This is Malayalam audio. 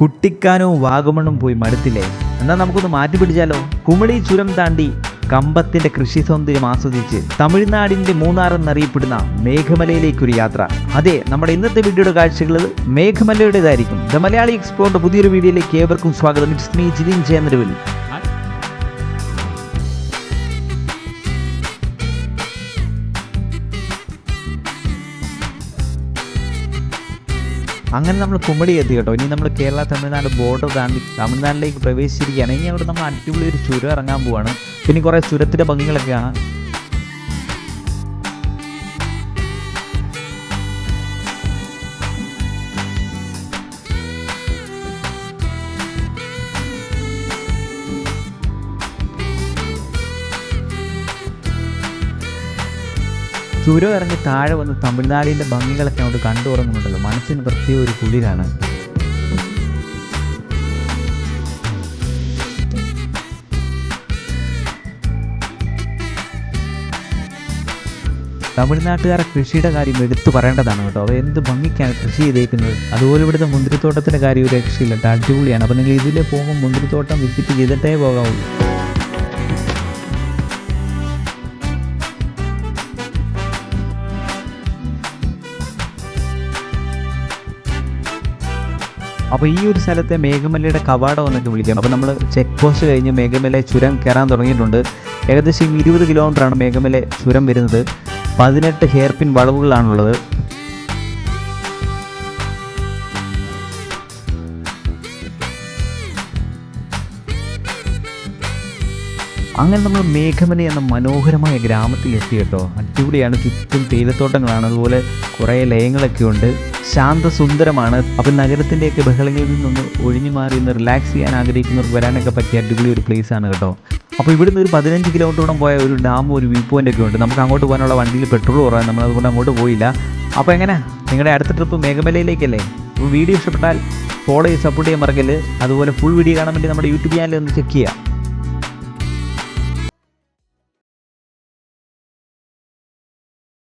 കുട്ടിക്കാനവും വാഗമണ്ണും പോയി മടുത്തില്ലേ? എന്നാൽ നമുക്കൊന്ന് മാറ്റി പിടിച്ചാലോ? കുമളി ചുരം താണ്ടി കമ്പത്തിന്റെ കൃഷി സൗന്ദര്യം ആസ്വദിച്ച് തമിഴ്നാടിന്റെ മൂന്നാർ എന്നറിയപ്പെടുന്ന മേഘമലയിലേക്കൊരു യാത്ര. അതെ നമ്മുടെ ഇന്നത്തെ വീഡിയോയുടെ കാഴ്ചകൾ മേഘമലയുടേതായിരിക്കും. ദ മലയാളി എക്സ്പ്ലോറിന്റെ പുതിയൊരു വീഡിയോയിലേക്ക് ഏവർക്കും സ്വാഗതം. ഇറ്റ്സ് മീ ജിതിൻ ജയനിരവിൽ അങ്ങനെ നമ്മൾ കുമളി എത്തി കേട്ടോ. ഇനി നമ്മൾ കേരള തമിഴ്നാട് ബോർഡർ താണ്ടി തമിഴ്നാട്ടിലേക്ക് പ്രവേശിച്ചിരിക്കുകയാണ്. ഇനി അവിടെ നമ്മൾ അടിപൊളി ഒരു ചുരം ഇറങ്ങാൻ പോവാണ്. പിന്നെ കുറേ ചുരത്തിന്റെ ഭംഗികളൊക്കെ ചുരം ഇറങ്ങി താഴെ വന്ന് തമിഴ്നാടിന്റെ ഭംഗികളൊക്കെ അങ്ങോട്ട് കണ്ടു തുടങ്ങുന്നുണ്ടല്ലോ. മനസ്സിന് പ്രത്യേക ഒരു കുളിരാണ്. തമിഴ്നാട്ടുകാരെ കൃഷിയുടെ കാര്യം എടുത്തു പറയേണ്ടതാണ് കേട്ടോ. അവ എന്ത് ഭംഗിക്കാണ് കൃഷി ചെയ്തേക്കുന്നത്? അതുപോലെ ഇവിടുത്തെ മുന്തിരിത്തോട്ടത്തിന്റെ കാര്യം ഒരു രക്ഷയില്ല. അടിപൊളിയാണ്. അപ്പോൾ നിങ്ങൾ ഇതിൽ പോകുമ്പോൾ മുന്തിരിത്തോട്ടം വിസിറ്റ് ചെയ്തിട്ടേ പോകാവുള്ളൂ. അപ്പോൾ ഈ ഒരു സ്ഥലത്തെ മേഘമലയുടെ കവാടം എന്നൊക്കെ വിളിക്കാം. അപ്പോൾ നമ്മൾ ചെക്ക് പോസ്റ്റ് കഴിഞ്ഞ് മേഘമല ചുരം കയറാൻ തുടങ്ങിയിട്ടുണ്ട്. ഏകദേശം ഇരുപത് കിലോമീറ്ററാണ് മേഘമല ചുരം വരുന്നത്. പതിനെട്ട് ഹെയർപിൻ വളവുകളാണുള്ളത്. അങ്ങനെ നമ്മൾ മേഘമനി എന്ന മനോഹരമായ ഗ്രാമത്തിൽ എത്തി കേട്ടോ. അടിപൊളിയാണ് ചുറ്റും തേയിലത്തോട്ടങ്ങളാണ്. അതുപോലെ കുറേ ലയങ്ങളൊക്കെ ഉണ്ട്. ശാന്തസുന്ദരമാണ്. അപ്പം നഗരത്തിന്റെയൊക്കെ ബഹളങ്ങളിൽ നിന്നൊന്ന് ഒഴിഞ്ഞു മാറി ഒന്ന് റിലാക്സ് ചെയ്യാൻ ആഗ്രഹിക്കുന്നവർക്ക് വരാനൊക്കെ പറ്റിയ അടിപൊളി ഒരു place ആണ് കേട്ടോ. അപ്പോൾ ഇവിടുന്ന് ഒരു പതിനഞ്ച് കിലോമീറ്ററോളം പോയ ഒരു ഡാം ഒരു വ്യൂ പോയിന്റ് ഒക്കെ ഉണ്ട്. നമുക്ക് അങ്ങോട്ട് പോകാനുള്ള വണ്ടിയിൽ പെട്രോൾ കുറവാണ്. നമ്മൾ അതുകൊണ്ട് അങ്ങോട്ട് പോയില്ല. അപ്പോൾ എങ്ങനെ? നിങ്ങളുടെ അടുത്ത ട്രിപ്പ് മേഘമലയിലേക്കല്ലേ? വീഡിയോ ഇഷ്ടപ്പെട്ടാൽ ഫോളോ ചെയ്ത് സപ്പോർട്ട് ചെയ്യാൻ മറക്കൽ അതുപോലെ ഫുൾ വീഡിയോ കാണാൻ വേണ്ടി നമ്മുടെ യൂട്യൂബ് ചാനൽ ഒന്ന് ചെക്ക് ചെയ്യുക.